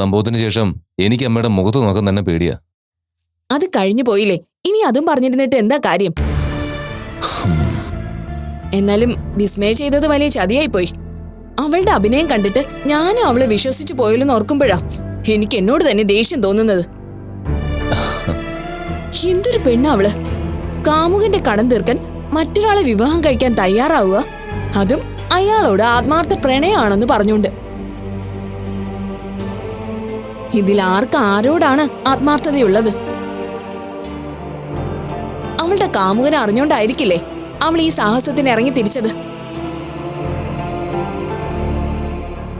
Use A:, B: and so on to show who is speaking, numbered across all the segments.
A: സംഭവത്തിന് ശേഷം എനിക്ക് അമ്മയുടെ മുഖത്ത് നോക്കാൻ തന്നെ പേടിയാ.
B: അത് കഴിഞ്ഞു പോയില്ലേ. ഇനി അതും പറഞ്ഞിരുന്നിട്ട് എന്താ കാര്യം? എന്നാലും വിസ്മയ ചെയ്തത് വലിയ ചതിയായി പോയി അവളുടെ അഭിനയം കണ്ടിട്ട് ഞാനും അവളെ വിശ്വസിച്ചു പോയല്ലെന്ന് ഓർക്കുമ്പോഴാ എനിക്ക് എന്നോട് തന്നെ ദേഷ്യം തോന്നുന്നത്. എന്തൊരു പെണ്ണ അവൾ. കാമുകന്റെ കടം തീർക്കാൻ മറ്റൊരാളെ വിവാഹം കഴിക്കാൻ തയ്യാറാവുക. അതും അയാളോട് ആത്മാർത്ഥ പ്രണയമാണെന്ന് പറഞ്ഞുകൊണ്ട്. ഇതിൽ ആർക്ക് ആരോടാണ് ആത്മാർത്ഥതയുള്ളത്? അവളുടെ കാമുകനെ അറിഞ്ഞോണ്ടായിരിക്കില്ലേ അവൾ ഈ സാഹസത്തിന് ഇറങ്ങി തിരിച്ചത്?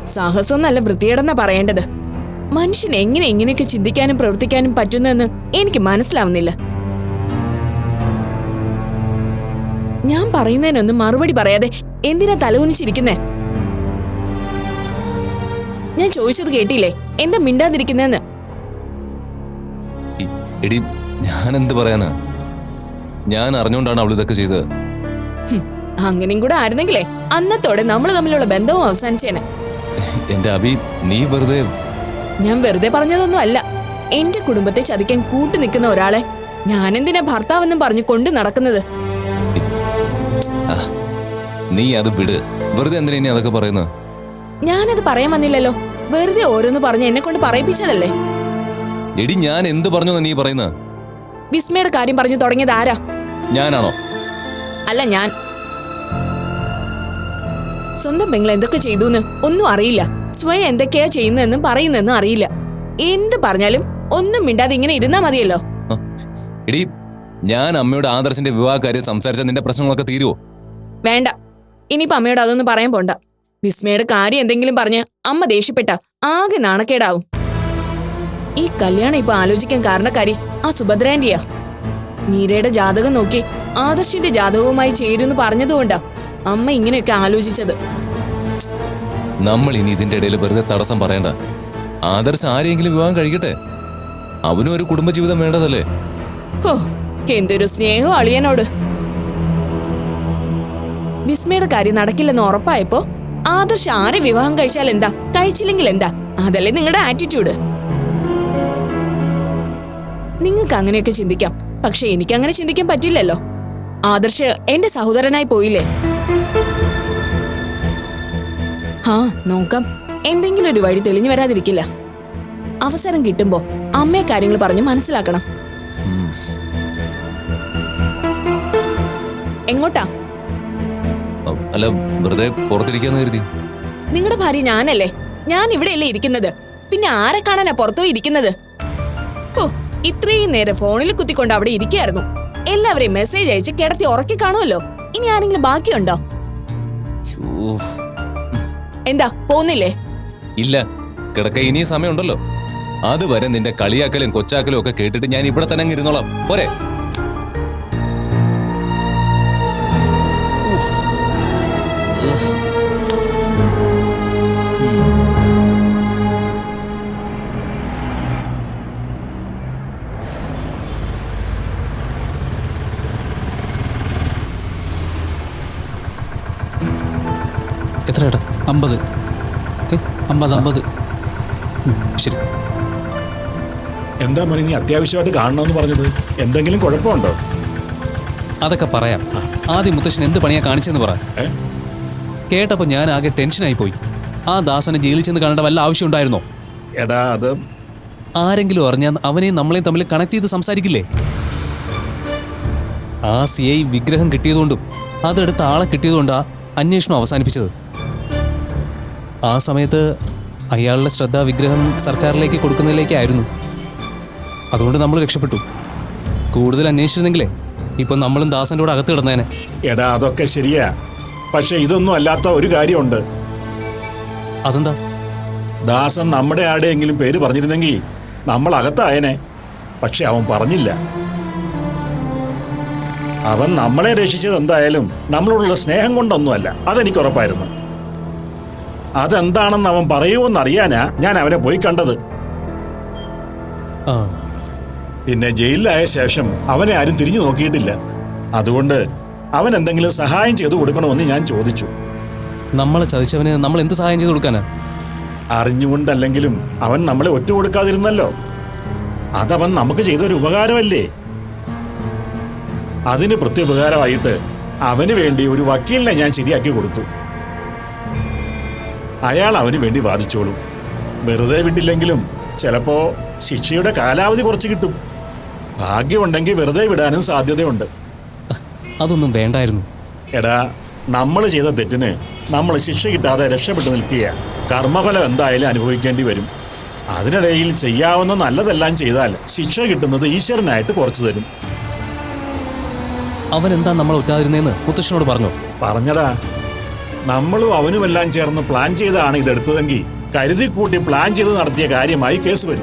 B: സാഹസം നല്ല വൃത്തിയേടെന്നാ പറയേണ്ടത്. മനുഷ്യൻ എങ്ങനെ എങ്ങനെയൊക്കെ ചിന്തിക്കാനും പ്രവർത്തിക്കാനും പറ്റുന്നതെന്ന് എനിക്ക് മനസ്സിലാവുന്നില്ല. ഞാൻ പറയുന്നതിനൊന്നും മറുപടി പറയാതെ എന്തിനാ തലകുനിച്ചിരിക്കുന്നേ? ഞാൻ ചോദിച്ചത് കേട്ടില്ലേ? എന്താ
A: മിണ്ടാതിരിക്കുന്നെന്ന് എടി ഞാൻ എന്ത് പറയാനാ? ഞാൻ അറിഞ്ഞുകൊണ്ടാണ് അവൾ ഇതൊക്കെ ചെയ്തത്.
B: അങ്ങനെയും കൂടെ ആയിരുന്നെങ്കിലേ അന്നത്തോടെ നമ്മൾ തമ്മിലുള്ള ബന്ധവും അവസാനിച്ചേനെ.
A: എന്റെ അഭി നീ വെറുതെ
B: ഞാൻ വെറുതെ പറഞ്ഞതൊന്നും അല്ല. എന്റെ കുടുംബത്തെ ചതിക്കാൻ കൂട്ടു നിൽക്കുന്ന ഒരാളെ ഞാനെന്തിനാ ഭർത്താവെന്നും പറഞ്ഞു കൊണ്ടു നടക്കുന്നത്?
A: നീ അത് വിട്. വെറുതെ എന്തിനാ അതൊക്കെ പറയുന്നത്?
B: ഞാനത് പറയാൻ വന്നില്ലല്ലോ. വെറുതെ ഓരോന്ന് പറഞ്ഞ് എന്നെ കൊണ്ട് പറയിപ്പിച്ചതല്ലേ?
A: എടി ഞാൻ എന്ത് പറഞ്ഞു നീ പറയുന്നത്
B: വിസ്മയുടെ കാര്യം പറഞ്ഞു തുടങ്ങിയത് ആരാ?
A: ഞാനാണോ?
B: അല്ല ഞാൻ. സ്വന്തം പെങ്ങൾ എന്തൊക്കെ ചെയ്തു എന്ന് ഒന്നും അറിയില്ല. സ്വയം എന്തൊക്കെയാ ചെയ്യുന്നതെന്നും പറയുന്നതെന്നും അറിയില്ല. എന്ത് പറഞ്ഞാലും ഒന്നും മിണ്ടാതെ ഇങ്ങനെ ഇരുന്നാ മതിയല്ലോ.
A: എടി ഞാൻ അമ്മയുടെ ആദർശന്റെ വിവാഹ കാര്യം സംസാരിച്ച നിന്റെ പ്രശ്നങ്ങളൊക്കെ തീരുവോ?
B: വേണ്ട. ഇനിയിപ്പോ അമ്മയോട് അതൊന്നും പറയാൻ പോണ്ട. വിസ്മയുടെ കാര്യം എന്തെങ്കിലും പറഞ്ഞ് അമ്മ ദേഷ്യപ്പെട്ട ആകെ നാണക്കേടാവും. ഈ കല്യാണം ഇപ്പൊ ആലോചിക്കാൻ കാരണക്കാരി ആ സുഭദ്രാന്റിയാ. മീരയുടെ ജാതകം നോക്കി ആദർശിന്റെ ജാതകവുമായി ചേരുമെന്ന് പറഞ്ഞതുകൊണ്ടാ അമ്മ ഇങ്ങനെയൊക്കെ ആലോചിച്ചത്.
A: നമ്മൾ ഇനി ഇതിന്റെ ഇടയിൽ വെറുതെ തടസ്സം പറയണ്ട. ആദർശ് ആരെയെങ്കിലും വിവാഹം കഴിക്കട്ടെ? അവനും ഒരു കുടുംബജീവിതം വേണ്ടതല്ലേ?
B: ഹോ എന്തൊരു സ്നേഹം അളിയനോട്. വിസ്മയുടെ കാര്യം നടക്കില്ലെന്ന് ഉറപ്പായപ്പോ ആദർശ് ആരെ വിവാഹം കഴിച്ചാൽ എന്താ? കഴിച്ചില്ലെങ്കിൽ എന്താ? അതല്ലേ നിങ്ങളുടെ ആറ്റിറ്റ്യൂഡ് നിങ്ങൾക്ക് അങ്ങനെയൊക്കെ ചിന്തിക്കാം. പക്ഷെ എനിക്ക് അങ്ങനെ ചിന്തിക്കാൻ പറ്റില്ലല്ലോ. ആദർശ് എന്റെ സഹോദരനായി പോയില്ലേ? ആ നോക്കാം. എന്തെങ്കിലും ഒരു വഴി തെളിഞ്ഞു വരാതിരിക്കില്ല. അവസരം കിട്ടുമ്പോ അമ്മയെ കാര്യങ്ങൾ പറഞ്ഞ് മനസ്സിലാക്കണം. എങ്ങോട്ടാ?
A: അല്ല വെറുതെ പുറത്തിരിക്കാന്ന് കരുതി.
B: നിങ്ങളുടെ ഭാര്യ ഞാനല്ലേ? ഞാൻ ഇവിടെയല്ലേ ഇരിക്കുന്നത്. പിന്നെ ആരെ കാണാനാ പുറത്തു ഇരിക്കുന്നത്? ഓ ഇത്രയും നേരം ഫോണിൽ കുത്തിക്കൊണ്ട് അവിടെ ഇരിക്കായിരുന്നു. എല്ലാവരെയും മെസ്സേജ് അയച്ച് കിടത്തി ഉറക്കി കാണുമല്ലോ. ഇനി ആരെങ്കിലും ബാക്കിയുണ്ടോ? എന്താ പോന്നില്ലേ
A: ഇല്ല കിടക്ക ഇനിയും സമയമുണ്ടല്ലോ. അതുവരെ നിന്റെ കളിയാക്കലും കൊച്ചാക്കലും ഒക്കെ കേട്ടിട്ട് ഞാൻ ഇവിടെ തന്നെ ഇരുന്നോളാം. പോരെ.
C: എത്ര ഏട്ടാ?
D: അമ്പത്. അമ്പത് അമ്പത്.
C: ശരി.
E: എന്താ മണി നീ അത്യാവശ്യമായിട്ട് കാണണമെന്ന് പറഞ്ഞത്? എന്തെങ്കിലും കുഴപ്പമുണ്ടോ?
C: അതൊക്കെ പറയാം. ആദ്യം മുത്തശ്ശൻ എന്ത് പണിയാ കാണിച്ചെന്ന് പറ.
E: കേട്ടപ്പോൾ
C: കേട്ടപ്പോ ഞാൻ ആകെ ടെൻഷനായി പോയി. ആ ദാസനെ ജയിലിൽ ചെന്ന് കാണേണ്ട വല്ല ആവശ്യം ഉണ്ടായിരുന്നോ?
E: എടാ അത്
C: ആരെങ്കിലും അറിഞ്ഞാൽ അവനെയും നമ്മളെയും തമ്മിൽ കണക്ട് ചെയ്ത് സംസാരിക്കില്ലേ? ആ സി ഐ വിഗ്രഹം കിട്ടിയതുകൊണ്ടും അതെടുത്ത ആളെ കിട്ടിയതുകൊണ്ടാ അന്വേഷണം അവസാനിപ്പിച്ചത്. ആ സമയത്ത് അയാളുടെ ശ്രദ്ധ വിഗ്രഹം സർക്കാരിലേക്ക് കൊടുക്കുന്നതിലേക്കായിരുന്നു. അതുകൊണ്ട് നമ്മൾ രക്ഷപ്പെട്ടു. കൂടുതൽ അന്വേഷിച്ചിരുന്നെങ്കിലേ ഇപ്പം നമ്മളും ദാസന്റെ കൂടെ അകത്ത് കിടന്നേനെ.
E: എടാ അതൊക്കെ ശരിയാ. പക്ഷെ ഇതൊന്നും അല്ലാത്ത ഒരു കാര്യമുണ്ട്.
C: അതെന്താ?
E: ദാസൻ നമ്മുടെ ആടെയെങ്കിലും പേര് പറഞ്ഞിരുന്നെങ്കിൽ നമ്മൾ അകത്തായനെ. പക്ഷെ അവൻ പറഞ്ഞില്ല. അവൻ നമ്മളെ രക്ഷിച്ചത് എന്തായാലും നമ്മളോടുള്ള സ്നേഹം കൊണ്ടൊന്നുമല്ല. അതെനിക്ക് ഉറപ്പായിരുന്നു. അതെന്താണെന്ന് അവൻ പറയുമെന്ന് അറിയാനാ ഞാൻ അവനെ പോയി കണ്ടത്. പിന്നെ ജയിലിലായ ശേഷം അവനെ ആരും തിരിഞ്ഞു നോക്കിയിട്ടില്ല. അതുകൊണ്ട് അവൻ എന്തെങ്കിലും സഹായം ചെയ്തു കൊടുക്കണമെന്ന് ഞാൻ ചോദിച്ചു.
C: നമ്മളെ ചതിച്ചവന് നമ്മൾ എന്ത് സഹായം ചെയ്തു കൊടുക്കാനാ?
E: അറിഞ്ഞുകൊണ്ടല്ലെങ്കിലും അവൻ നമ്മളെ ഒറ്റ കൊടുക്കാതിരുന്നല്ലോ. അതവൻ നമുക്ക് ചെയ്തൊരു ഉപകാരമല്ലേ? അതിന് പ്രത്യുപകാരമായിട്ട് അവന് വേണ്ടി ഒരു വക്കീലിനെ ഞാൻ ശരിയാക്കി കൊടുത്തു. അയാൾ അവന് വേണ്ടി വാദിച്ചോളും. വെറുതെ വിട്ടില്ലെങ്കിലും ചിലപ്പോ ശിക്ഷയുടെ കാലാവധി കുറച്ച് കിട്ടും. ഭാഗ്യമുണ്ടെങ്കിൽ വെറുതെ വിടാനും സാധ്യതയുണ്ട്.
C: അതൊന്നും വേണ്ടായിരുന്നു.
E: എടാ നമ്മൾ ചെയ്ത തെറ്റിന് നമ്മൾ ശിക്ഷ കിട്ടാതെ രക്ഷപ്പെട്ടു നിൽക്കുക കർമ്മഫലം എന്തായാലും അനുഭവിക്കേണ്ടി വരും. അതിനിടയിൽ ചെയ്യാവുന്ന നല്ലതെല്ലാം ചെയ്താൽ ശിക്ഷ കിട്ടുന്നത് ഈശ്വരനായിട്ട് കുറച്ചു തരും.
C: അവൻ എന്താ നമ്മൾ ഒറ്റാതിരുന്നേന്ന് മുത്തശ്ശനോട് പറഞ്ഞു?
E: പറഞ്ഞടാ നമ്മളും അവനുമെല്ലാം ചേർന്ന് പ്ലാൻ ചെയ്താണ് ഇതെടുത്തതെങ്കിൽ കരുതി കൂട്ടി പ്ലാൻ ചെയ്ത് നടത്തിയ കാര്യമായി കേസ് വരും.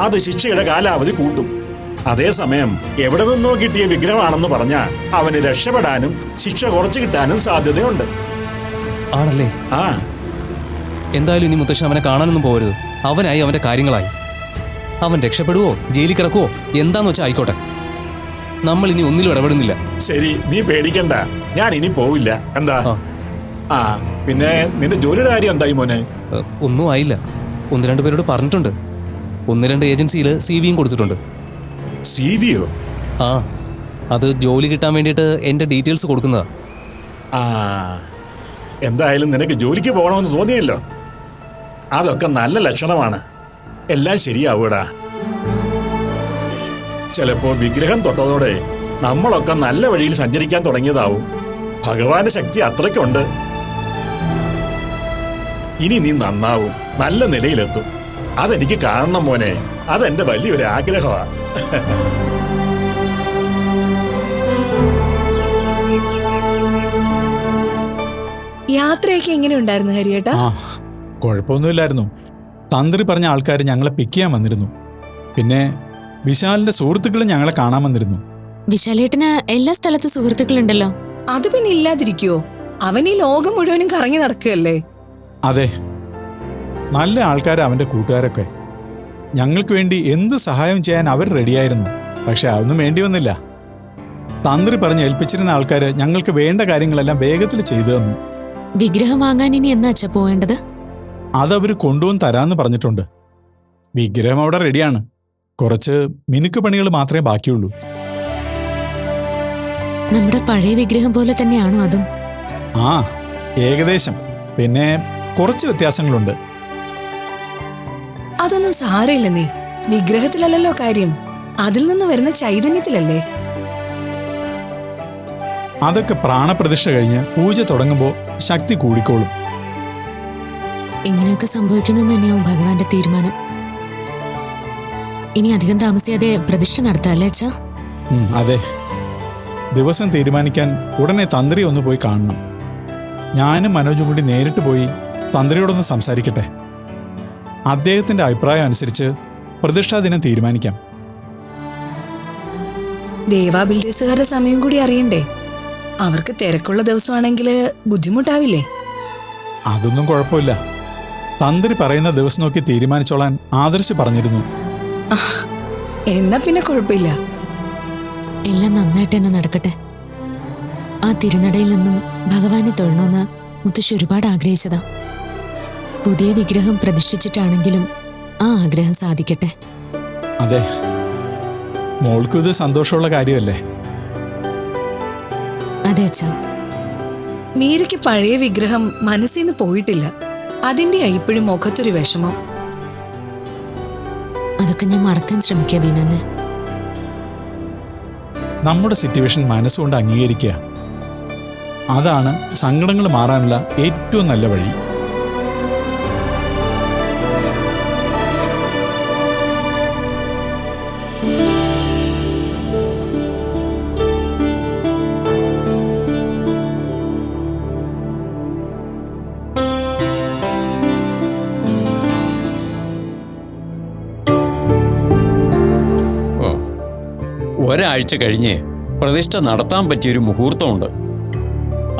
E: അത് ശിക്ഷയുടെ കാലാവധി കൂട്ടും. അതേസമയം എവിടെ നിന്നോ കിട്ടിയ വിഗ്രഹമാണെന്ന് പറഞ്ഞാൽ അവന് രക്ഷപ്പെടാനും ശിക്ഷ കുറച്ചു കിട്ടാനും സാധ്യതയുണ്ട്.
C: ആണല്ലേ?
E: ആ.
C: എന്തായാലും ഇനി മുത്തശ്ശൻ അവനെ കാണാനൊന്നും പോകരുത്. അവനായി അവന്റെ കാര്യങ്ങളായി. അവൻ രക്ഷപ്പെടുവോ? ജയിലിൽ കിടക്കുവോ? എന്താന്ന് വെച്ചാൽ ആയിക്കോട്ടെ. നമ്മൾ ഇനി ഒന്നിലും ഇടപെടുന്നില്ല.
E: ശരി നീ പേടിക്കണ്ട. ഞാൻ ഇനി പോവില്ല. എന്താ?
C: ആ.
E: പിന്നെ നിന്റെ ജോലിയുടെ കാര്യം എന്തായി മോനെ?
C: ഒന്നും ആയില്ല. ഒന്ന് രണ്ട് പേരോട് പറഞ്ഞിട്ടുണ്ട്. ഒന്ന് രണ്ട് ഏജൻസിയിൽ സി വിയും കൊടുത്തിട്ടുണ്ട്.
E: സി വിയോ
C: ആ അത് ജോലി കിട്ടാൻ വേണ്ടിയിട്ട് എന്റെ ഡീറ്റെയിൽസ് കൊടുക്കുന്നതാ.
E: ആ എന്തായാലും നിനക്ക് ജോലിക്ക് പോകണമെന്ന് തോന്നിയല്ലോ. അതൊക്കെ നല്ല ലക്ഷണമാണ്. എല്ലാം ശരിയാവൂടാ. ചിലപ്പോ വിഗ്രഹം തൊട്ടതോടെ നമ്മളൊക്കെ നല്ല വഴിയിൽ സഞ്ചരിക്കാൻ തുടങ്ങിയതാവും. ഭഗവാന്റെ ശക്തി അത്രയ്ക്കുണ്ട്. ഇനി നീ നന്നാവും. നല്ല നിലയിലെത്തും. അതെനിക്ക് കാണണം മോനെ. അതെന്റെ വലിയൊരു ആഗ്രഹമാണ്
F: യാത്രയൊക്കെ എങ്ങനെ ഉണ്ടായിരുന്നു ഹരിയേട്ടാ?
G: കുഴപ്പമൊന്നുമില്ലായിരുന്നു. തന്ത്രി പറഞ്ഞ ആൾക്കാർ ഞങ്ങളെ പിക്ക് ചെയ്യാൻ വന്നിരുന്നു. പിന്നെ വിശാലിന്റെ സുഹൃത്തുക്കളും ഞങ്ങളെ കാണാൻ വന്നിരുന്നു.
H: വിശാലേട്ടന് എല്ലാ സ്ഥലത്തും സുഹൃത്തുക്കളുണ്ടല്ലോ.
F: അത് പിന്നെ ഇല്ലാതിരിക്കുവോ? അവൻ ഈ ലോകം മുഴുവനും കറങ്ങി നടക്കുകയല്ലേ?
G: അതെ. നല്ല ആൾക്കാർ അവന്റെ കൂട്ടുകാരൊക്കെ. ഞങ്ങൾക്ക് വേണ്ടി എന്ത് സഹായം ചെയ്യാൻ അവർ റെഡിയായിരുന്നു. പക്ഷെ അതൊന്നും വേണ്ടി വന്നില്ല. തന്ത്രി പറഞ്ഞ് ഏൽപ്പിച്ചിരുന്ന ആൾക്കാർ ഞങ്ങൾക്ക് വേണ്ട കാര്യങ്ങളെല്ലാം വേഗത്തിൽ ചെയ്തു തന്നു.
H: വിഗ്രഹം വാങ്ങാൻ ഇനി എന്നാ പോകേണ്ടത് പോവേണ്ടത്?
G: അതവർ കൊണ്ടുവന്ന് തരാമെന്ന് പറഞ്ഞിട്ടുണ്ട്. വിഗ്രഹം അവിടെ റെഡിയാണ്. കുറച്ച് മിനുക്ക് പണികൾ മാത്രമേ ബാക്കിയുള്ളൂ.
H: നമ്മുടെ പഴയ വിഗ്രഹം പോലെ തന്നെയാണോ അതും?
G: ആ ഏകദേശം. പിന്നെ കുറച്ച് വ്യത്യാസങ്ങളുണ്ട്.
F: അതൊന്നും സാരമില്ല നീ. വിഗ്രഹത്തിലല്ലല്ലോ കാര്യം. അതിൽ നിന്ന് വരുന്ന ചൈതന്യത്തിലല്ലേ?
G: അതൊക്കെ പ്രാണപ്രതിഷ്ഠ കഴിഞ്ഞ് പൂജ തുടങ്ങുമ്പോൾ ശക്തി കൂടിക്കോളും.
H: ഇങ്ങനെയൊക്കെ സംഭവിക്കണമെന്ന് തന്നെയാവും ഭഗവാന്റെ തീരുമാനം. ഇനി അധികം താമസിയാതെ പ്രതിഷ്ഠ നടത്താല്ലേ അച്ഛാ?
G: അതെ. ദിവസം തീരുമാനിക്കാൻ ഉടനെ തന്ത്രി ഒന്ന് പോയി കാണണം. ഞാനും മനോജും കൂടി നേരിട്ട് പോയി തന്ത്രിയോടൊന്ന് സംസാരിക്കട്ടെ? അദ്ദേഹത്തിന്റെ അഭിപ്രായം അനുസരിച്ച് പ്രതിഷ്ഠാ ദിനം തീരുമാനിക്കാം.
F: ദേവാ ബിൽഡേഴ്സുകാരുടെ സമയം കൂടി അറിയണ്ടേ? അവർക്ക് തിരക്കുള്ള ദിവസമാണെങ്കിൽ ബുദ്ധിമുട്ടാവില്ലേ?
G: അതൊന്നും കുഴപ്പമില്ല. തന്ത്രി പറയുന്ന ദിവസം നോക്കി തീരുമാനിച്ചോളാൻ ആദർശ് പറഞ്ഞിരുന്നു.
F: എന്നാ പിന്നെ കുഴപ്പമില്ല.
H: എല്ലാം നന്നായിട്ട് തന്നെ നടക്കട്ടെ. ആ തിരുനടയിൽ നിന്നും ഭഗവാനെ തൊഴണമെന്ന് മുത്തശ്ശി ഒരുപാട് ആഗ്രഹിച്ചതാ. പുതിയ വിഗ്രഹം പ്രതിഷ്ഠിച്ചിട്ടാണെങ്കിലും ആ ആഗ്രഹം സാധിക്കട്ടെ.
G: അതെ. മോൾക്കും ഇത് സന്തോഷമുള്ള കാര്യമല്ലേ?
H: അതെ അച്ഛാ.
F: മീരയ്ക്ക് പഴയ വിഗ്രഹം മനസ്സിൽ നിന്ന് പോയിട്ടില്ല അതിന്റെ ഇപ്പോഴും മുഖത്തൊരു വിഷമം.
H: അതൊക്കെ ഞാൻ മറക്കാൻ ശ്രമിക്കാം ബീനാമ്മ.
G: നമ്മുടെ സിറ്റുവേഷൻ മനസ്സുകൊണ്ട് അംഗീകരിക്കുക. അതാണ് സങ്കടങ്ങൾ മാറാനുള്ള ഏറ്റവും നല്ല വഴി.
I: ഒരാഴ്ച കഴിഞ്ഞ് പ്രതിഷ്ഠ നടത്താൻ പറ്റിയൊരു മുഹൂർത്തമുണ്ട്.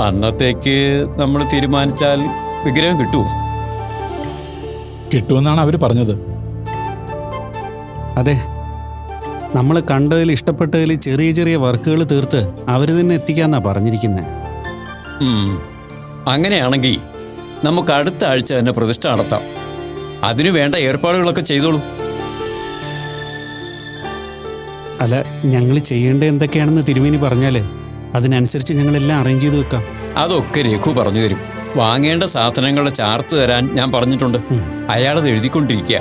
I: അന്നത്തേക്ക് നമ്മൾ തീരുമാനിച്ചാൽ വിഗ്രഹം കിട്ടുമോ
G: കിട്ടുമെന്നാണ് അവർ പറഞ്ഞത്.
D: അതെ. നമ്മൾ കണ്ടതിൽ ഇഷ്ടപ്പെട്ടതിൽ ചെറിയ ചെറിയ വർക്കുകൾ തീർത്ത് അവർ തന്നെ എത്തിക്കാന്നാ പറഞ്ഞിരിക്കുന്നത്.
I: അങ്ങനെയാണെങ്കിൽ നമുക്ക് അടുത്ത ആഴ്ച തന്നെ പ്രതിഷ്ഠ നടത്താം. അതിനു വേണ്ട ഏർപ്പാടുകളൊക്കെ ചെയ്തോളൂ.
D: അല്ല ഞങ്ങൾ ചെയ്യേണ്ട എന്തൊക്കെയാണെന്ന് തിരുമേനി പറഞ്ഞാൽ അതിനനുസരിച്ച് ഞങ്ങളെല്ലാം അറേഞ്ച് ചെയ്ത് വെക്കാം.
I: അതൊക്കെ രഘു പറഞ്ഞു തരും. വാങ്ങേണ്ട സാധനങ്ങളുടെ ചാർത്ത് തരാൻ ഞാൻ പറഞ്ഞിട്ടുണ്ട്.
D: അയാൾ
I: അയാളത് എഴുതിക്കൊണ്ടിരിക്കുക.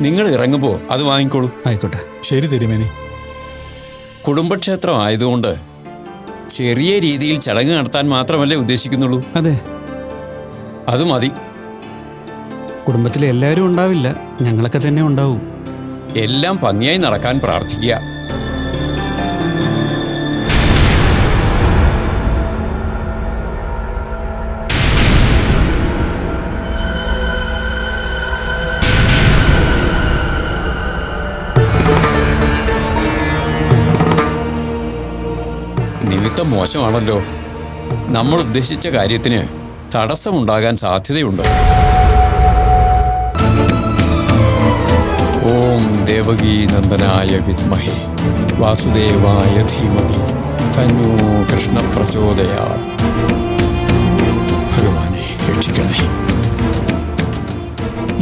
I: നിങ്ങൾ ഇറങ്ങുമ്പോൾ അത് വാങ്ങിക്കോളൂ.
D: ആയിക്കോട്ടെ.
G: ശരി തിരുമേനി.
I: കുടുംബക്ഷേത്രം ആയതുകൊണ്ട് ചെറിയ രീതിയിൽ ചടങ്ങ് നടത്താൻ മാത്രമല്ലേ ഉദ്ദേശിക്കുന്നുള്ളൂ.
D: അതെ.
I: അത് മതി.
D: കുടുംബത്തിലെ എല്ലാവരും ഉണ്ടാവില്ല. ഞങ്ങളൊക്കെ തന്നെ ഉണ്ടാവും.
I: എല്ലാം ഭംഗിയായി നടക്കാൻ പ്രാർത്ഥിക്കുക. മോശമാണല്ലോ. നമ്മൾ ഉദ്ദേശിച്ച കാര്യത്തിന് തടസ്സമുണ്ടാകാൻ സാധ്യതയുണ്ട്. ഓം ദേവകീ നന്ദനായ വിദ്മഹേ. വാസുദേവായ ധീമഹി. തന്നോ കൃഷ്ണ പ്രചോദയാ ഭഗവാനെ രക്ഷിക്കണേ.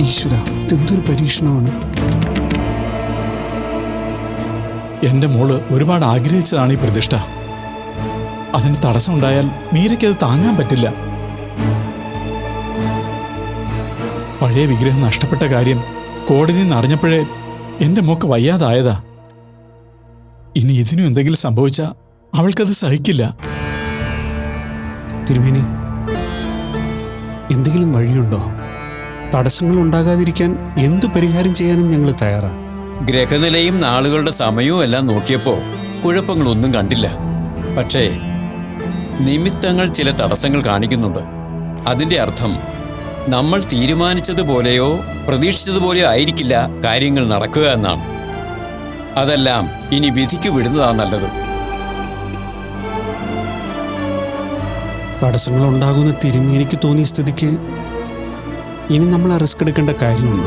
D: ഈശ്വര ഇതെന്തൊരു പരീക്ഷണമാണ്?
G: എന്റെ മോൾ ഒരുപാട് ആഗ്രഹിച്ചതാണ് ഈ പ്രതിഷ്ഠ. അതിന് തടസ്സമുണ്ടായാൽ മീരയ്ക്കത് താങ്ങാൻ പറ്റില്ല. പഴയ വിഗ്രഹം നഷ്ടപ്പെട്ട കാര്യം കോടതി നിന്ന് അറിഞ്ഞപ്പോഴേ എന്റെ മോക്ക് വയ്യാതായതാ. ഇനി ഇതിനും എന്തെങ്കിലും സംഭവിച്ചാൽ അവൾക്കത് സഹിക്കില്ല.
D: തിരുമേനി എന്തെങ്കിലും വഴിയുണ്ടോ? തടസ്സങ്ങൾ ഉണ്ടാകാതിരിക്കാൻ എന്തു പരിഹാരം ചെയ്യാനും ഞങ്ങൾ തയ്യാറാണ്
I: ഗ്രഹനിലയും നാളുകളുടെ സമയവും എല്ലാം നോക്കിയപ്പോ കുഴപ്പങ്ങളൊന്നും കണ്ടില്ല. പക്ഷേ നിമിത്തങ്ങൾ ചില തടസ്സങ്ങൾ കാണിക്കുന്നുണ്ട്. അതിന്റെ അർത്ഥം നമ്മൾ തീരുമാനിച്ചതുപോലെയോ പ്രതീക്ഷിച്ചതുപോലെയോ ആയിരിക്കില്ല കാര്യങ്ങൾ നടക്കുക എന്നാണ്. അതെല്ലാം ഇനി വിധിക്ക് വിടുന്നതാണ് നല്ലത്.
D: തടസ്സങ്ങൾ ഉണ്ടാകുന്ന തിരുമേനിക്ക് തോന്നിയ സ്ഥിതിക്ക് ഇനി നമ്മൾ റിസ്ക് എടുക്കേണ്ട കാര്യമുള്ളൂ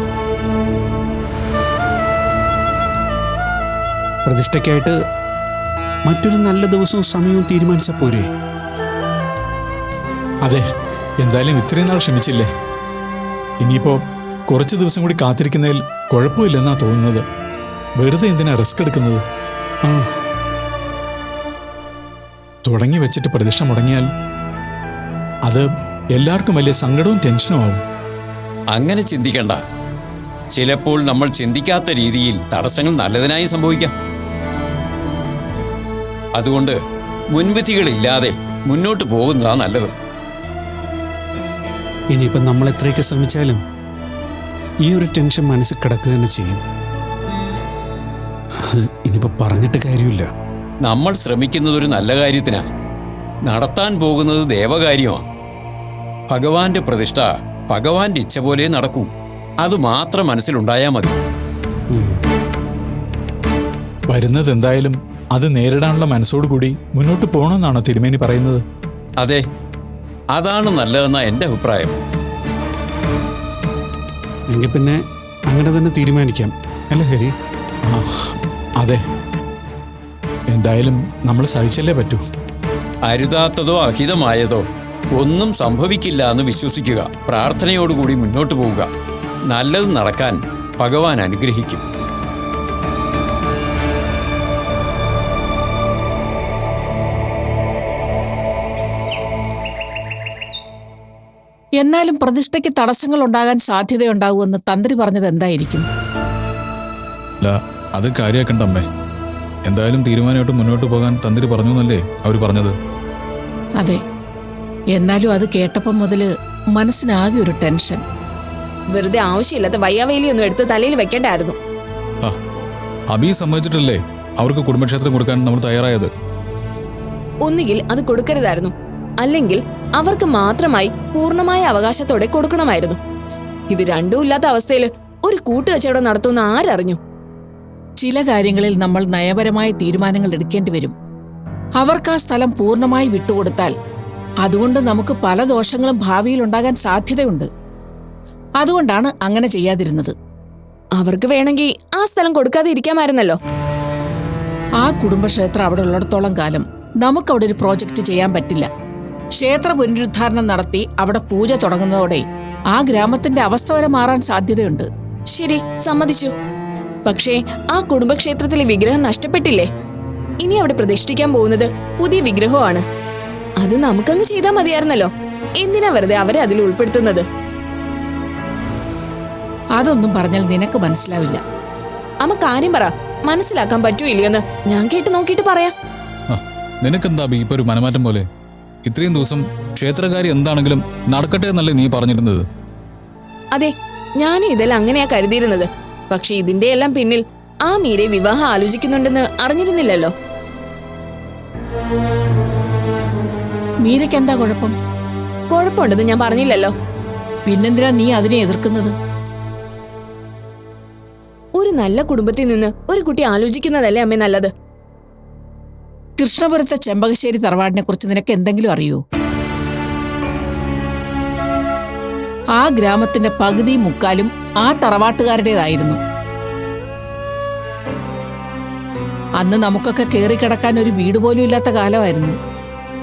D: പ്രതിഷ്ഠയ്ക്കായിട്ട് മറ്റൊരു നല്ല ദിവസവും സമയവും തീരുമാനിച്ച പോരെ?
G: അതെ എന്തായാലും ഇത്രയും നാൾ ക്ഷമിച്ചില്ലേ? ഇനിയിപ്പോ കുറച്ച് ദിവസം കൂടി കാത്തിരിക്കുന്നതിൽ കുഴപ്പമില്ലെന്നാ തോന്നുന്നത്. വെറുതെ എന്തിനാ റിസ്ക് എടുക്കുന്നത്? തുടങ്ങി വെച്ചിട്ട് പ്രതിഷ്ഠ മുടങ്ങിയാൽ അത് എല്ലാവർക്കും വലിയ സങ്കടവും ടെൻഷനും ആവും.
I: അങ്ങനെ ചിന്തിക്കണ്ട. ചിലപ്പോൾ നമ്മൾ ചിന്തിക്കാത്ത രീതിയിൽ തടസ്സങ്ങൾ നല്ലതിനായി സംഭവിക്കാം. അതുകൊണ്ട് മുൻവിധികളില്ലാതെ മുന്നോട്ട് പോകുന്നതാ നല്ലത്.
D: ഇനിയിപ്പം നമ്മൾ എത്രയൊക്കെ ശ്രമിച്ചാലും ഈ ഒരു ടെൻഷൻ മനസ്സിൽ കിടക്കുക തന്നെ ചെയ്യും. ഇനിയിപ്പോൾ പറഞ്ഞിട്ട് കാര്യമില്ല.
I: നമ്മൾ ശ്രമിക്കുന്നത് ഒരു നല്ല കാര്യത്തിനാണ് നടത്താൻ പോകുന്നത് ദേവകാര്യമാണ്. ഭഗവാന്റെ പ്രതിഷ്ഠ ഭഗവാന്റെ ഇച്ഛ പോലെ നടക്കൂ. അത് മാത്രം മനസ്സിലുണ്ടായാൽ മതി.
G: വരുന്നത് എന്തായാലും അത് നേരിടാനുള്ള മനസ്സോടുകൂടി മുന്നോട്ട് പോകണമെന്നാണോ തിരുമേനി പറയുന്നത്?
I: അതെ. അതാണ് നല്ലതെന്ന എന്റെ അഭിപ്രായം.
D: എങ്കിൽ പിന്നെ അങ്ങനെ തന്നെ തീരുമാനിക്കാം. അല്ലേ ഹരി?
G: ആ അതെ. എന്തായാലും നമ്മൾ സഹിച്ചല്ലേ പറ്റൂ.
I: അരുതാത്തതോ അഹിതമായതോ ഒന്നും സംഭവിക്കില്ല എന്ന് വിശ്വസിക്കുക. പ്രാർത്ഥനയോടുകൂടി മുന്നോട്ട് പോവുക. നല്ലത് നടക്കാൻ ഭഗവാൻ അനുഗ്രഹിക്കും.
J: എന്നാലും പ്രതിഷ്ഠയ്ക്ക് തടസ്സങ്ങൾ ഉണ്ടാകാൻ സാധ്യതയുണ്ടാകുമെന്ന് തന്ത്രി പറഞ്ഞത് എന്തായിരിക്കും?
K: അത് കാര്യമാക്കണ്ട അമ്മേ. എന്തായാലും തീരുമാനമായിട്ട് മുന്നോട്ട് പോകാൻ തന്ത്രി പറഞ്ഞു എന്നല്ലേ അവർ പറഞ്ഞത്?
J: അതെ. എന്നാലും അത് കേട്ടപ്പം മുതൽ മനസ്സിനാകെ ഒരു ടെൻഷൻ.
B: വെറുതെ ആവശ്യമില്ലാത്ത വയ്യാവേലി ഒന്നും എടുത്ത് തലയിൽ വെക്കേണ്ടായിരുന്നു.
K: ആ അബി സമ്മതിച്ചിട്ടല്ലേ അവർക്ക് കുടുംബക്ഷേത്രം കൊടുക്കാൻ നമ്മൾ തയ്യാറായത്?
B: ഒന്നുകിൽ അത് കൊടുക്കരുതായിരുന്നു. അല്ലെങ്കിൽ അവർക്ക് മാത്രമായി പൂർണമായ അവകാശത്തോടെ കൊടുക്കണമായിരുന്നു. ഇത് രണ്ടും ഇല്ലാത്ത അവസ്ഥയിൽ ഒരു കൂട്ടുകച്ചവടം നടത്തുന്ന ആരറിഞ്ഞു?
J: ചില കാര്യങ്ങളിൽ നമ്മൾ നയപരമായ തീരുമാനങ്ങൾ എടുക്കേണ്ടി വരും. അവർക്ക് ആ സ്ഥലം പൂർണമായി വിട്ടുകൊടുത്താൽ അതുകൊണ്ട് നമുക്ക് പല ദോഷങ്ങളും ഭാവിയിൽ ഉണ്ടാകാൻ സാധ്യതയുണ്ട്. അതുകൊണ്ടാണ് അങ്ങനെ ചെയ്യാതിരുന്നത്.
B: അവർക്ക് വേണമെങ്കിൽ ആ സ്ഥലം കൊടുക്കാതെ ഇരിക്കാമായിരുന്നല്ലോ
J: ആ കുടുംബക്ഷേത്രം അവിടെ ഉള്ളിടത്തോളം കാലം നമുക്കവിടെ ഒരു പ്രോജക്റ്റ് ചെയ്യാൻ പറ്റില്ല. ക്ഷേത്ര പുനരുദ്ധാരണം നടത്തി അവിടെ പൂജ തുടങ്ങുന്നതോടെ ആ ഗ്രാമത്തിന്റെ അവസ്ഥ വരെ മാറാൻ സാധ്യതയുണ്ട്.
B: ശരി സമ്മതിച്ചു. പക്ഷേ ആ കുടുംബക്ഷേത്രത്തിലെ വിഗ്രഹം നഷ്ടപ്പെട്ടില്ലേ? ഇനി അവിടെ പ്രതിഷ്ഠിക്കാൻ പോകുന്നത് പുതിയ വിഗ്രഹമാണ് അത് നമുക്കങ്ങ് ചെയ്താൽ മതിയായിരുന്നല്ലോ. എന്തിനാ വെറുതെ അവരെ അതിൽ ഉൾപ്പെടുത്തുന്നത്?
J: അതൊന്നും പറഞ്ഞാൽ നിനക്ക് മനസ്സിലാവില്ല.
B: അമ്മ കാര്യം പറ മനസ്സിലാക്കാൻ പറ്റൂ ഇല്ലയോന്ന് ഞാൻ കേട്ട് നോക്കിയിട്ട് പറയാം.
K: നിനക്കെന്താ ഒരു മനമാറ്റം പോലെ? ഇത്രയും ദിവസം ക്ഷേത്രകാരി എന്താണെങ്കിലും നടക്കട്ടെ എന്നല്ലേ നീ പറഞ്ഞിരുന്നത്?
B: അതെ ഞാനും ഇതെല്ലാം അങ്ങനെയാ കരുതിയിരുന്നത്. പക്ഷെ ഇതിന്റെ എല്ലാം പിന്നിൽ ആ മീരെ വിവാഹം ആലോചിക്കുന്നുണ്ടെന്ന് അറിഞ്ഞിരുന്നില്ലല്ലോ.
J: മീരയ്ക്ക് എന്താ കുഴപ്പം?
B: കുഴപ്പമുണ്ടെന്ന് ഞാൻ പറഞ്ഞില്ലല്ലോ.
J: പിന്നെന്തിനാ നീ അതിനെ എതിർക്കുന്നത്?
B: ഒരു നല്ല കുടുംബത്തിൽ നിന്ന് ഒരു കുട്ടി ആലോചിക്കുന്നതല്ലേ അമ്മേ നല്ലത്?
J: കൃഷ്ണപുരത്തെ ചെമ്പകശ്ശേരി തറവാടിനെ കുറിച്ച് നിനക്ക് എന്തെങ്കിലും അറിയോ? ആ ഗ്രാമത്തിന്റെ പകുതി മുക്കാലും ആ തറവാട്ടുകാരുടേതായിരുന്നു. അന്ന് നമുക്കൊക്കെ കേറിക്കിടക്കാൻ ഒരു വീട് പോലും ഇല്ലാത്ത കാലമായിരുന്നു.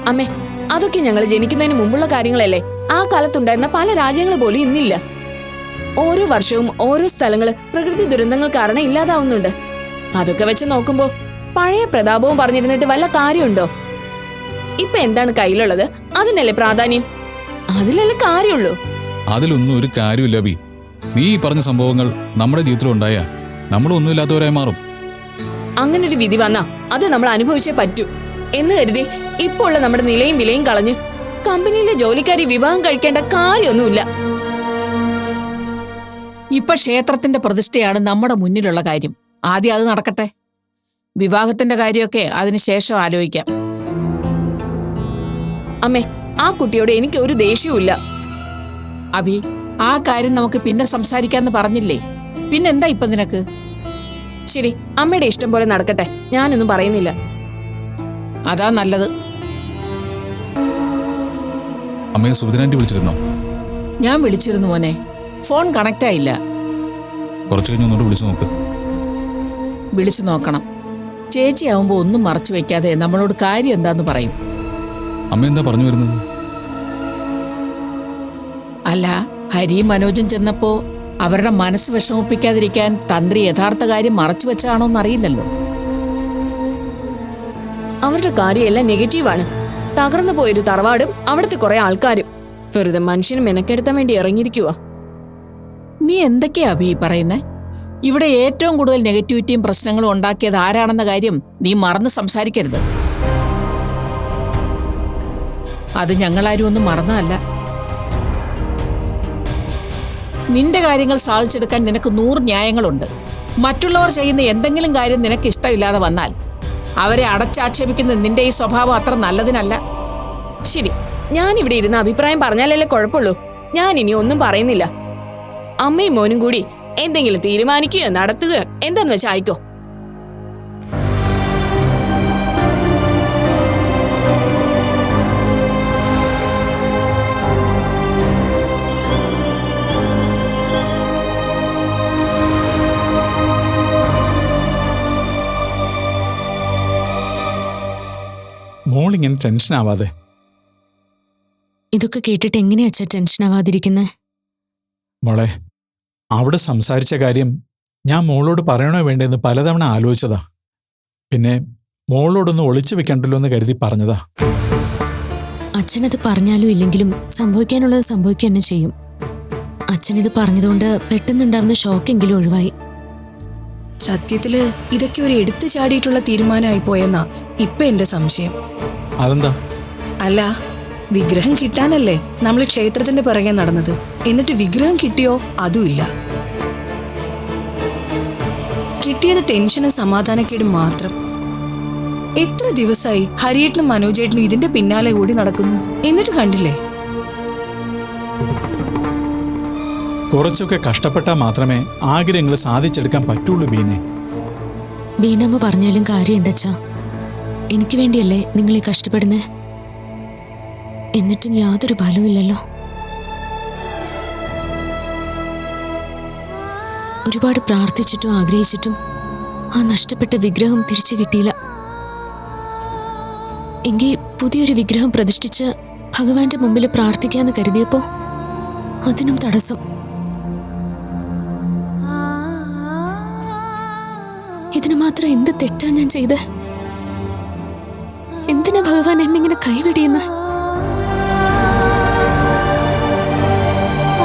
B: അമ്മേ അതൊക്കെ ഞങ്ങൾ ജനിക്കുന്നതിന് മുമ്പുള്ള കാര്യങ്ങളല്ലേ? ആ കാലത്തുണ്ടായിരുന്ന പല രാജ്യങ്ങൾ പോലും ഇന്നില്ല. ഓരോ വർഷവും ഓരോ സ്ഥലങ്ങൾ പ്രകൃതി ദുരന്തങ്ങൾ കാരണം ഇല്ലാതാവുന്നുണ്ട് അതൊക്കെ വെച്ച് നോക്കുമ്പോ പഴയ പ്രതാപവും പറഞ്ഞിരുന്നിട്ട് വല്ല കാര്യമുണ്ടോ? ഇപ്പൊ എന്താണ് കയ്യിലുള്ളത്? അതിനല്ലേ പ്രാധാന്യം? അതിലല്ലേ കാര്യമുള്ളൂ.
K: അതിലൊന്നും ഒരു കാര്യമില്ല ബി. നീ ഈ പറഞ്ഞ സംഭവങ്ങൾ നമ്മുടെ ജീവിതത്തിൽ ഉണ്ടായ നമ്മളൊന്നുമില്ലാത്തവരായി മാറും.
B: അങ്ങനെ ഒരു വിധി വന്നാ അത് നമ്മൾ അനുഭവിച്ചേ പറ്റൂ. എന്ന് കരുതി ഇപ്പോൾ ഉള്ള നമ്മുടെ നിലയും വിലയും കളഞ്ഞ് കമ്പനിയിലെ ജോലിക്കാരി വിവാഹം കഴിക്കേണ്ട കാര്യമൊന്നുമില്ല.
J: ഇപ്പൊ ക്ഷേത്രത്തിന്റെ പ്രതിഷ്ഠയാണ് നമ്മുടെ മുന്നിലുള്ള കാര്യം. ആദ്യം അത് നടക്കട്ടെ. വിവാഹത്തിന്റെ കാര്യമൊക്കെ അതിനുശേഷം ആലോചിക്കാം.
B: അമ്മേ ആ കുട്ടിയോട് എനിക്ക് ഒരു ദേഷ്യവുമില്ല.
J: അഭി ആ കാര്യം നമുക്ക് പിന്നെ സംസാരിക്കാന്ന് പറഞ്ഞില്ലേ? പിന്നെന്താ ഇപ്പൊ നിനക്ക്?
B: ശരി അമ്മയുടെ ഇഷ്ടം പോലെ നടക്കട്ടെ. ഞാനൊന്നും പറയുന്നില്ല.
J: അതാ നല്ലത്.
K: അമ്മയെ വിളിച്ചിരുന്നോ?
J: ഞാൻ വിളിച്ചിരുന്നു മോനെ. ഫോൺ കണക്റ്റ് ആയില്ല
K: കുറച്ച് കഴിഞ്ഞ് ഒന്നുകൂടെ വിളിച്ചു നോക്ക്.
J: വിളിച്ചു നോക്കണം. ചേച്ചിയാവുമ്പോ ഒന്നും മറച്ചു വെക്കാതെ നമ്മളോട് കാര്യം എന്താന്ന് പറയും.
K: അമ്മ എന്താ പറഞ്ഞു വരുന്നത്?
J: അല്ല ഹരിയും മനോജും ചെന്നപ്പോ അവരുടെ മനസ്സ് വിഷമിപ്പിക്കാതിരിക്കാൻ തന്ത്രി യഥാർത്ഥ കാര്യം മറച്ചു വെച്ചാണോ എന്നറിയില്ലല്ലോ.
B: അവരുടെ കാര്യമെല്ലാം നെഗറ്റീവാണ്. തകർന്നു പോയൊരു തറവാടും അവിടുത്തെ കുറെ ആൾക്കാരും. വെറുതെ മനുഷ്യന് മെനക്കെടുത്താൻ വേണ്ടി ഇറങ്ങിയിരിക്കുവാ.
J: നീ എന്തൊക്കെയാ അഭി പറയുന്നേ? ഇവിടെ ഏറ്റവും കൂടുതൽ നെഗറ്റിവിറ്റിയും പ്രശ്നങ്ങളും ഉണ്ടാക്കിയത് ആരാണെന്ന കാര്യം നീ മറന്ന് സംസാരിക്കരുത്. അത് ഞങ്ങളാരും ഒന്നും മറന്നതല്ല. നിന്റെ കാര്യങ്ങൾ സാധിച്ചെടുക്കാൻ നിനക്ക് നൂറ് ന്യായങ്ങളുണ്ട്. മറ്റുള്ളവർ ചെയ്യുന്ന എന്തെങ്കിലും കാര്യം നിനക്ക് ഇഷ്ടമില്ലാതെ വന്നാൽ അവരെ അടച്ചാക്ഷേപിക്കുന്ന നിന്റെ ഈ സ്വഭാവം അത്ര നല്ലതിനല്ല.
B: ശരി ഞാൻ ഇവിടെ ഇരുന്ന് അഭിപ്രായം പറഞ്ഞാലല്ലേ കുഴപ്പമുള്ളൂ. ഞാൻ ഇനി ഒന്നും പറയുന്നില്ല. അമ്മയും മോനും കൂടി എന്തെങ്കിലും തീരുമാനിക്കുകയോ നടത്തുകയോ എന്താന്ന് വെച്ചാൽ ആയിക്കോ.
G: മോളിങ്ങനെ ടെൻഷൻ ആവാതെ.
H: ഇതൊക്കെ കേട്ടിട്ട് എങ്ങനെയാ ടെൻഷൻ ആവാതിരിക്കുന്നേ?
G: മോളെ അവിടെ സംസാരിച്ച കാര്യം ഞാൻ മോളോട് പറയണോ വേണ്ടെന്ന് പലതവണ ആലോചിച്ചതാ. പിന്നെ മോളോടൊന്ന് ഒളിച്ചു വെക്കണ്ടല്ലോ എന്ന് കരുതി പറഞ്ഞതാ.
H: അച്ഛനത് പറഞ്ഞാലും ഇല്ലെങ്കിലും സംഭവിക്കാനുള്ളത് സംഭവിക്കുക തന്നെ ചെയ്യും. അച്ഛനിത് പറഞ്ഞതുകൊണ്ട് പെട്ടെന്നുണ്ടാവുന്ന ഷോക്കെങ്കിലും ഒഴിവായി.
F: സത്യത്തിൽ ഇതൊക്കെ ഒരു എടുത്തു ചാടിയിട്ടുള്ള തീരുമാനമായി പോയെന്നാ ഇപ്പൊ എന്റെ സംശയം.
G: അതെന്താ?
F: അല്ല വിഗ്രഹം കിട്ടാനല്ലേ നമ്മൾ ക്ഷേത്രത്തിന്റെ പിറകെ നടന്നത്? എന്നിട്ട് വിഗ്രഹം കിട്ടിയോ? അതുമില്ല കിട്ടിയത് ടെൻഷനും സമാധാനക്കേടും മാത്രം. എത്ര ദിവസമായി ഹരിയേട്ടനും മനോജേട്ടനും ഇതിന്റെ പിന്നാലെ കൂടി നടക്കുന്നു? എന്നിട്ട് കണ്ടില്ലേ?
G: കുറച്ചൊക്കെ കഷ്ടപ്പെട്ടാൽ മാത്രമേ ആഗ്രഹങ്ങൾ സാധിച്ചെടുക്കാൻ പറ്റുള്ളൂ ബീനെ.
H: ബീനമ്മ പറഞ്ഞാലും കാര്യമുണ്ടച്ചാ. എനിക്ക് വേണ്ടിയല്ലേ നിങ്ങൾ ഈ കഷ്ടപ്പെടുന്നേ? എന്നിട്ടും യാതൊരു ഫലവുമില്ലല്ലോ. ഒരുപാട് പ്രാർത്ഥിച്ചിട്ടും ആഗ്രഹിച്ചിട്ടും ആ നഷ്ടപ്പെട്ട വിഗ്രഹം തിരിച്ചു കിട്ടിയില്ല. എങ്കിൽ പുതിയൊരു വിഗ്രഹം പ്രതിഷ്ഠിച്ച് ഭഗവാന്റെ മുമ്പിൽ പ്രാർത്ഥിക്കാന്ന് കരുതിയപ്പോ അതിനും തടസ്സം. ഇതിനു മാത്രം എന്ത് തെറ്റാ ഞാൻ ചെയ്ത്? എന്തിനാ ഭഗവാൻ എന്നെ ഇങ്ങനെ കൈവെടിയെന്ന്?